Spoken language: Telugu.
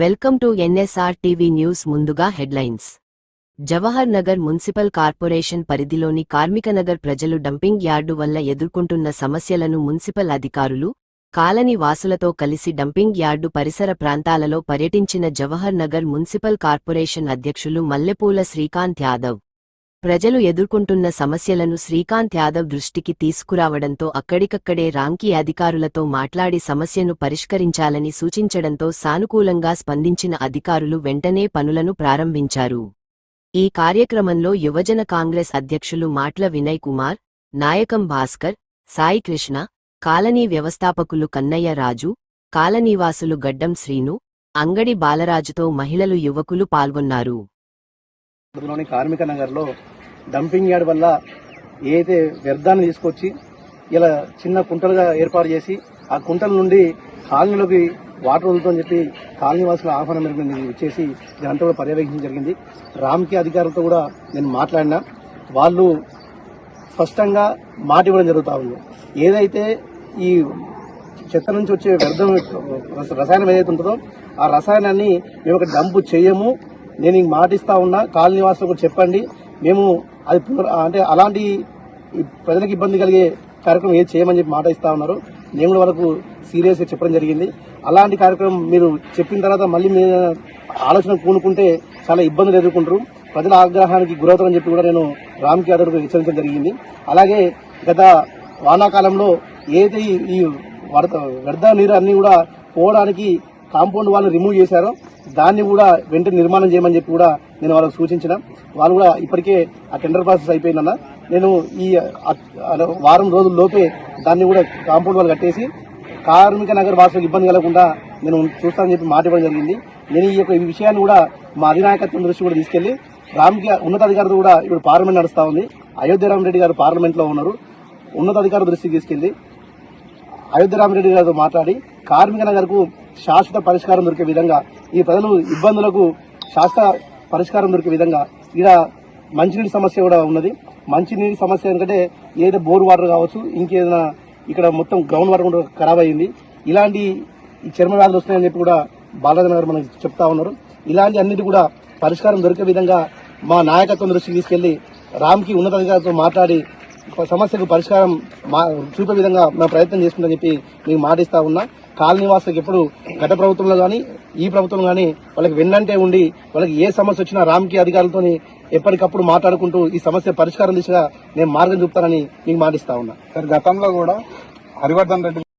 Welcome to NSR TV news ముందుగా headlines. Jawahar Nagar municipal corporation పరిధిలోని కార్మికనగర్ ప్రజలు డంపింగ్ యార్డు వల్ల ఎదుర్కొంటున్న సమస్యలను మున్సిపల్ అధికారులు కాలనీ వాసులతో కలిసి డంపింగ్ యార్డు పరిసర ప్రాంతాలలో పర్యటించిన జవహర్ నగర్ మున్సిపల్ కార్పొరేషన్ అధ్యక్షులు మల్లెపూల శ్రీకాంత్ యాదవ్. ప్రజలు ఎదుర్కొంటున్న సమస్యలను శ్రీకాంత్ యాదవ్ దృష్టికి తీసుకురావడంతో అక్కడికక్కడే రాంకీ అధికారులతో మాట్లాడి సమస్యను పరిష్కరించాలని సూచించడంతో సానుకూలంగా స్పందించిన అధికారులు వెంటనే పనులను ప్రారంభించారు. ఈ కార్యక్రమంలో యువజన కాంగ్రెస్ అధ్యక్షులు మాట్ల వినయ్ కుమార్ నాయకం భాస్కర్ సాయికృష్ణ కాలనీ వ్యవస్థాపకులు కన్నయ్య రాజు కాలనీవాసులు గడ్డం శ్రీను అంగడి బాలరాజుతో మహిళలు యువకులు పాల్గొన్నారు. లోని కార్మిక నగర్లో డంపింగ్ యార్డ్ వల్ల ఏదైతే వ్యర్థాన్ని తీసుకొచ్చి ఇలా చిన్న కుంటలుగా ఏర్పాటు చేసి ఆ కుంటల నుండి కాలనీలోకి వాటర్ వదులుతుందని చెప్పి కాలనీ వాసుల ఆహ్వానం మేరకు నేను ఇచ్చేసి ఇదంతా కూడా పర్యవేక్షించడం జరిగింది. రామ్కి అధికారులతో కూడా నేను మాట్లాడినా. వాళ్ళు స్పష్టంగా మాట ఇవ్వడం జరుగుతూ ఉంది. ఏదైతే ఈ చెత్త నుంచి వచ్చే వ్యర్థం రసాయనం ఏదైతే ఉంటుందో ఆ రసాయనాన్ని మేము ఒక డంపు చేయము. నేను ఇంక మాటిస్తా ఉన్నా కాలనీ వాసులకు కూడా చెప్పండి. మేము అది అంటే అలాంటి ప్రజలకు ఇబ్బంది కలిగే కార్యక్రమం ఏది చేయమని చెప్పి మాట ఇస్తా ఉన్నారు. నేను కూడా వాళ్ళకు సీరియస్గా చెప్పడం జరిగింది. అలాంటి కార్యక్రమం మీరు చెప్పిన తర్వాత మళ్ళీ మీరు ఆలోచన కూనుకుంటే చాలా ఇబ్బందులు ఎదుర్కొంటారు. ప్రజల ఆగ్రహానికి గురవుతారని చెప్పి కూడా నేను రామ్కి యాదవ్కు హెచ్చరించడం జరిగింది. అలాగే గత వానాకాలంలో ఏదైతే ఈ- వరద వ్యర్థ నీరు అన్నీ కూడా పోవడానికి కాంపౌండ్ వాళ్ళని రిమూవ్ చేశారో దాన్ని కూడా వెంటనే నిర్మాణం చేయమని చెప్పి కూడా నేను వాళ్ళకి సూచించిన. వాళ్ళు కూడా ఇప్పటికే ఆ టెండర్ ప్రాసెస్ అయిపోయిందన్న. నేను ఈ వారం రోజుల లోపే దాన్ని కూడా కాంపౌండ్ వాళ్ళు కట్టేసి కార్మిక నగర వాసులకు ఇబ్బంది కలగకుండా నేను చూస్తానని చెప్పి మాట ఇవ్వడం జరిగింది. నేను ఈ యొక్క ఈ విషయాన్ని కూడా మా అధినాయకత్వం దృష్టి కూడా తీసుకెళ్ళి రామ్కి ఉన్నతాధికారులు కూడా ఇప్పుడు పార్లమెంట్ నడుస్తూ ఉంది. అయోధ్య రామరెడ్డి గారు పార్లమెంట్లో ఉన్నారు. ఉన్నతాధికారుల దృష్టికి తీసుకెళ్ళి అయోధ్య రామరెడ్డి గారితో మాట్లాడి కార్మిక నగర్కు శాశ్వత పరిష్కారం దొరికే విధంగా ఈ ప్రజలు ఇబ్బందులకు శాశ్వత పరిష్కారం దొరికే విధంగా ఇక్కడ మంచినీటి సమస్య కూడా ఉన్నది. మంచినీటి సమస్య ఎందుకంటే ఏదైతే బోర్ వాటర్ కావచ్చు ఇంకేదైనా ఇక్కడ మొత్తం గ్రౌండ్ వాటర్ కూడా ఖరాబ్ అయింది. ఇలాంటి చర్మ వ్యాధులు వస్తున్నాయని చెప్పి కూడా బాలరాజన్ గారు మనకి చెప్తా ఉన్నారు. ఇలాంటి అన్నిటి కూడా పరిష్కారం దొరికే విధంగా మా నాయకత్వం దృష్టికి తీసుకెళ్ళి రామ్కి ఉన్నతాధికారులతో మాట్లాడి సమస్యకు పరిష్కారం మా చూపే విధంగా మేము ప్రయత్నం చేసుకుందని చెప్పి మీకు మాటిస్తా ఉన్నా. కాలనీ వాసులకు ఎప్పుడు గత ప్రభుత్వంలో కానీ ఈ ప్రభుత్వం కానీ వాళ్ళకి వెన్నంటే ఉండి వాళ్ళకి ఏ సమస్య వచ్చినా రామ్కి అధికారులతో ఎప్పటికప్పుడు మాట్లాడుకుంటూ ఈ సమస్య పరిష్కారం దిశగా నేను మార్గం చూపుతానని మీకు మాటిస్తా ఉన్నా. సార్ గతంలో కూడా హరివర్ధన్ రెడ్డి